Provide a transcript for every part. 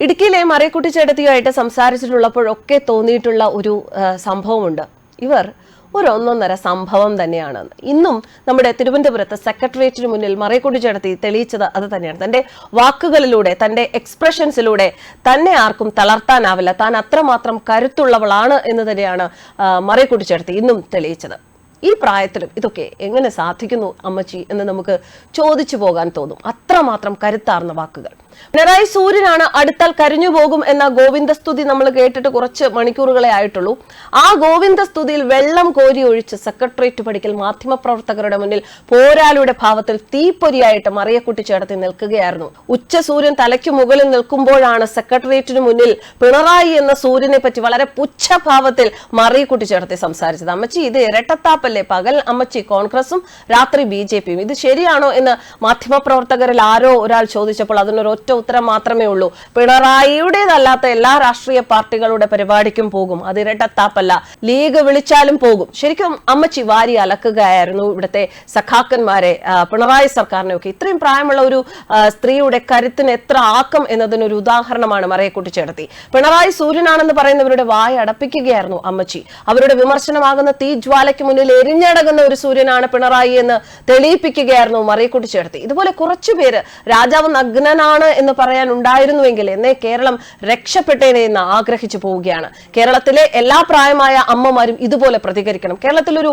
ഇടുക്കിയിലെ മറിയക്കുട്ടി ചേട്ടത്തിയുമായിട്ട് സംസാരിച്ചിട്ടുള്ളപ്പോഴൊക്കെ തോന്നിയിട്ടുള്ള ഒരു സംഭവമുണ്ട്. ഇവർ ഒരു ഒന്നൊന്നര സംഭവം തന്നെയാണ്. ഇന്നും നമ്മുടെ തിരുവനന്തപുരത്ത് സെക്രട്ടേറിയറ്റിന് മുന്നിൽ മറിയക്കുട്ടി ചേട്ടത്തി തെളിയിച്ചത് അത് തന്നെയാണ്. തന്റെ വാക്കുകളിലൂടെ തന്റെ എക്സ്പ്രഷൻസിലൂടെ തന്നെ ആർക്കും തളർത്താനാവില്ല. താൻ അത്രമാത്രം കരുത്തുള്ളവളാണ് എന്ന് തന്നെയാണ് ആ, മറിയക്കുട്ടി ചേട്ടത്തി ഇന്നും തെളിയിച്ചത്. ഈ പ്രായത്തിലും ഇതൊക്കെ എങ്ങനെ സാധിക്കുന്നു അമ്മച്ചി എന്ന് നമുക്ക് ചോദിച്ചു പോകാൻ തോന്നും. അത്രമാത്രം കരുത്താർന്ന വാക്കുകൾ. പിണറായി സൂര്യനാണ് അടുത്താൽ കരിഞ്ഞു പോകും എന്ന ഗോവിന്ദസ്തുതി നമ്മൾ കേട്ടിട്ട് കുറച്ച് മണിക്കൂറുകളെ ആയിട്ടുള്ളൂ. ആ ഗോവിന്ദസ്തുതിയിൽ വെള്ളം കോരി ഒഴിച്ച് സെക്രട്ടേറിയറ്റ് പഠിക്കൽ മാധ്യമപ്രവർത്തകരുടെ മുന്നിൽ പോരാളിയുടെ ഭാവത്തിൽ തീപ്പൊരിയായിട്ട് മറിയക്കുട്ടി ചേർത്തി നിൽക്കുകയായിരുന്നു. ഉച്ച സൂര്യൻ തലയ്ക്ക് മുകളിൽ നിൽക്കുമ്പോഴാണ് സെക്രട്ടേറിയറ്റിന് മുന്നിൽ പിണറായി എന്ന സൂര്യനെ പറ്റി വളരെ പുച്ഛഭാവത്തിൽ മറിയക്കുട്ടി ചേർത്തി സംസാരിച്ചത്. അമ്മച്ചി ഇത് ഇരട്ടത്താപ്പല്ലേ? പകൽ അമ്മച്ചി കോൺഗ്രസും രാത്രി ബി ജെ പിയും. ഇത് ശരിയാണോ എന്ന് മാധ്യമപ്രവർത്തകരിൽ ആരോ ഒരാൾ ചോദിച്ചപ്പോൾ അതിനൊരു ഒറ്റ ഉത്തരം മാത്രമേ ഉള്ളൂ. പിണറായിയുടേതല്ലാത്ത എല്ലാ രാഷ്ട്രീയ പാർട്ടികളുടെ പരിപാടിക്കും പോകും. അത് ഇരട്ടത്താപ്പല്ല. ലീഗ് വിളിച്ചാലും പോകും. ശരിക്കും അമ്മച്ചി വാരി അലക്കുകയായിരുന്നു ഇവിടുത്തെ സഖാക്കന്മാരെ പിണറായി സർക്കാരിനെ ഒക്കെ ഇത്രയും പ്രായമുള്ള ഒരു സ്ത്രീയുടെ കരുത്തിന് എത്ര ആക്കം എന്നതിനൊരു ഉദാഹരണമാണ് മറയക്കുട്ടി ചേർത്തി പിണറായി സൂര്യനാണെന്ന് പറയുന്നവരുടെ വായ അടപ്പിക്കുകയായിരുന്നു അമ്മച്ചി. അവരുടെ വിമർശനമാകുന്ന തീജ്വാലയ്ക്ക് മുന്നിൽ എരിഞ്ഞടങ്ങുന്ന ഒരു സൂര്യനാണ് പിണറായി എന്ന് തെളിയിപ്പിക്കുകയായിരുന്നു മറിയക്കുട്ടി ചേർത്തി ഇതുപോലെ കുറച്ചുപേര് രാജാവ് നഗ്നനാണ് എന്ന് പറയാൻ ഉണ്ടായിരുന്നുവെങ്കിൽ എന്നേ കേരളം രക്ഷപ്പെട്ടേനെ എന്ന് ആഗ്രഹിച്ചു പോവുകയാണ്. കേരളത്തിലെ എല്ലാ പ്രായമായ അമ്മമാരും ഇതുപോലെ പ്രതികരിക്കണം. കേരളത്തിൽ ഒരു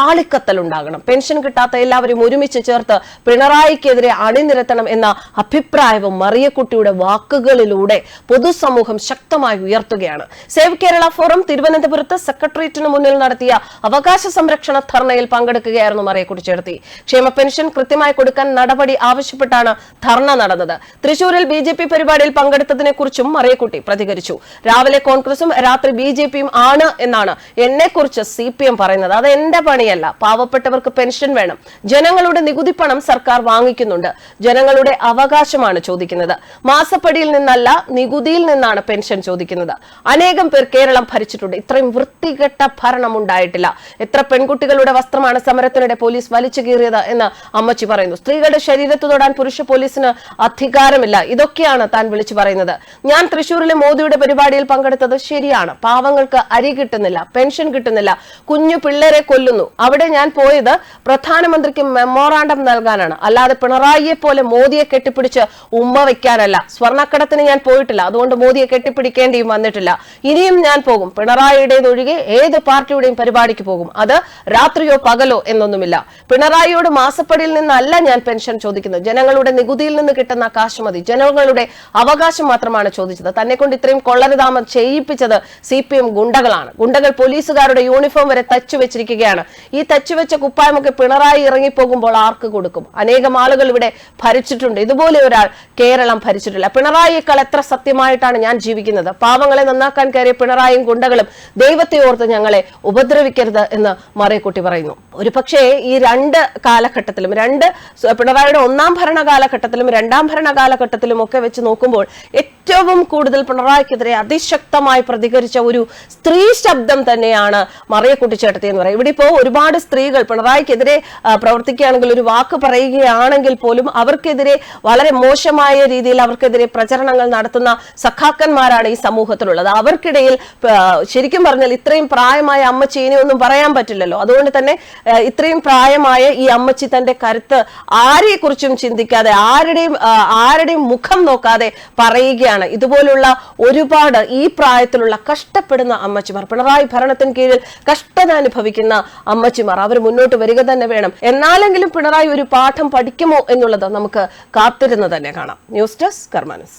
ആളിക്കത്തൽ ഉണ്ടാകണം. പെൻഷൻ കിട്ടാത്ത എല്ലാവരും ഒരുമിച്ച് ചേർത്ത് പിണറായിക്കെതിരെ അണിനിരത്തണം എന്ന അഭിപ്രായവും മറിയക്കുട്ടിയുടെ വാക്കുകളിലൂടെ പൊതുസമൂഹം ശക്തമായി ഉയർത്തുകയാണ്. സേവ് കേരള ഫോറം തിരുവനന്തപുരത്ത് സെക്രട്ടേറിയറ്റിന് മുന്നിൽ നടത്തിയ അവകാശ സംരക്ഷണ ധർണയിൽ പങ്കെടുക്കുകയായിരുന്നു മറിയക്കുട്ടി ചേർത്തി ക്ഷേമ പെൻഷൻ കൃത്യമായി കൊടുക്കാൻ നടപടി ആവശ്യപ്പെട്ടാണ് ധർണ നടന്നത്. തൃശൂരിൽ ബി ജെ പി പരിപാടിയിൽ പങ്കെടുത്തതിനെ കുറിച്ചും മറിയക്കുട്ടി പ്രതികരിച്ചു. രാവിലെ കോൺഗ്രസും രാത്രി ബി ജെ പിയും ആണ് എന്നാണ് എന്നെ കുറിച്ച് സി പി എം പറയുന്നത്. അത് എന്റെ പണിയല്ല. പാവപ്പെട്ടവർക്ക് പെൻഷൻ വേണം. ജനങ്ങളുടെ നികുതി പണം സർക്കാർ വാങ്ങിക്കുന്നുണ്ട്. ജനങ്ങളുടെ അവകാശമാണ് ചോദിക്കുന്നത്. മാസപ്പടിയിൽ നിന്നല്ല നികുതിയിൽ നിന്നാണ് പെൻഷൻ ചോദിക്കുന്നത്. അനേകം പേർ കേരളം ഭരിച്ചിട്ടുണ്ട്. ഇത്രയും വൃത്തികെട്ട ഭരണം ഉണ്ടായിട്ടില്ല. എത്ര പെൺകുട്ടികളുടെ വസ്ത്രമാണ് സമരത്തിനിടെ പോലീസ് വലിച്ചു കീറിയത് എന്ന് അമ്മച്ചി പറയുന്നു. സ്ത്രീകളുടെ ശരീരത്ത് തൊടാൻ പുരുഷ പോലീസിന് അധികാരമില്ല. ഇതൊക്കെയാണ് താൻ വിളിച്ചു പറയുന്നത്. ഞാൻ തൃശൂരിലെ മോദിയുടെ പരിപാടിയിൽ പങ്കെടുത്തത് ശരിയാണ്. പാവങ്ങൾക്ക് അരി കിട്ടുന്നില്ല പെൻഷൻ കിട്ടുന്നില്ല. കുഞ്ഞു പിള്ളേരെ കൊല്ലുന്നു. അവിടെ ഞാൻ പോയത് പ്രധാനമന്ത്രിക്ക് മെമ്മോറാണ്ടം നൽകാനാണ്. അല്ലാതെ പിണറായിയെ പോലെ മോദിയെ കെട്ടിപ്പിടിച്ച് ഉമ്മ വെക്കാനല്ല. സ്വർണക്കടത്തിന് ഞാൻ പോയിട്ടില്ല. അതുകൊണ്ട് മോദിയെ കെട്ടിപ്പിടിക്കേണ്ടിയും വന്നിട്ടില്ല. ഇനിയും ഞാൻ പോകും. പിണറായിയുടേതൊഴികെ ഏത് പാർട്ടിയുടെയും പരിപാടിക്ക് പോകും. അത് രാത്രിയോ പകലോ എന്നൊന്നുമില്ല. പിണറായിയോട് മാസപ്പടിയിൽ നിന്നല്ല ഞാൻ പെൻഷൻ ചോദിക്കുന്നത്. ജനങ്ങളുടെ നികുതിയിൽ നിന്ന് കിട്ടുന്ന കാശ് മതി. ജനങ്ങളുടെ അവകാശം മാത്രമാണ് ചോദിച്ചത്. തന്നെ കൊണ്ട് ഇത്രയും കൊള്ളരുതാമം ചെയ്യിപ്പിച്ചത് സി പി എം ഗുണ്ടകളാണ്. ഗുണ്ടകൾ പോലീസുകാരുടെ യൂണിഫോം വരെ തച്ചു വെച്ചിരിക്കുകയാണ്. ഈ തച്ചു വെച്ച കുപ്പായമൊക്കെ പിണറായി ഇറങ്ങിപ്പോകുമ്പോൾ ആർക്ക് കൊടുക്കും? അനേകം ആളുകൾ ഇവിടെ ഭരിച്ചിട്ടുണ്ട്. ഇതുപോലെ ഒരാൾ കേരളം ഭരിച്ചിട്ടില്ല. പിണറായിയേക്കാൾ എത്ര സത്യമായിട്ടാണ് ഞാൻ ജീവിക്കുന്നത്? പാവങ്ങളെ നന്നാക്കാൻ കയറിയ പിണറായിയും ഗുണ്ടകളും ദൈവത്തെ ഓർത്ത് ഞങ്ങളെ ഉപദ്രവിക്കരുത് എന്ന് മറിയക്കുട്ടി പറയുന്നു. ഒരു പക്ഷേ ഈ രണ്ട് കാലഘട്ടത്തിലും രണ്ട് പിണറായിയുടെ ഒന്നാം ഭരണകാലഘട്ടത്തിലും രണ്ടാം ഭരണ കാലഘട്ടത്തിലും ഒക്കെ വെച്ച് നോക്കുമ്പോൾ ഏറ്റവും കൂടുതൽ പിണറായിക്കെതിരെ അതിശക്തമായി പ്രതികരിച്ച ഒരു സ്ത്രീ ശബ്ദം തന്നെയാണ് മറിയ കുട്ടിച്ചേട്ടത്തി എന്ന് പറയുന്നത്. ഇവിടെ ഇപ്പോൾ ഒരുപാട് സ്ത്രീകൾ പിണറായിക്കെതിരെ പ്രവർത്തിക്കുകയാണെങ്കിൽ ഒരു വാക്ക് പറയുകയാണെങ്കിൽ പോലും അവർക്കെതിരെ വളരെ മോശമായ രീതിയിൽ അവർക്കെതിരെ പ്രചരണങ്ങൾ നടത്തുന്ന സഖാക്കന്മാരാണ് ഈ സമൂഹത്തിലുള്ളത്. അവർക്കിടയിൽ ശരിക്കും പറഞ്ഞാൽ ഇത്രയും പ്രായമായ അമ്മച്ചി ഇനിയൊന്നും പറയാൻ പറ്റില്ലല്ലോ. അതുകൊണ്ട് തന്നെ ഇത്രയും പ്രായമായ ഈ അമ്മച്ചി തന്റെ കരുത്ത് ആരെക്കുറിച്ചും ചിന്തിക്കാതെ ആരുടെയും ആരുടെയും മുഖം നോക്കാതെ പറയുകയാണ് ഇതുപോലുള്ള ഒരുപാട് ഈ പ്രായത്തിലുള്ള കഷ്ടപ്പെടുന്ന അമ്മച്ചിമാർ പിണറായി ഭരണത്തിന് കീഴിൽ കഷ്ടത അനുഭവിക്കുന്ന അമ്മച്ചിമാർ അവർ മുന്നോട്ട് വരിക തന്നെ വേണം. എന്നാലെങ്കിലും പിണറായി ഒരു പാഠം പഠിക്കുമോ എന്നുള്ളത് നമുക്ക് കാത്തിരുന്ന് തന്നെ കാണാം. News desk കർമാനസ്.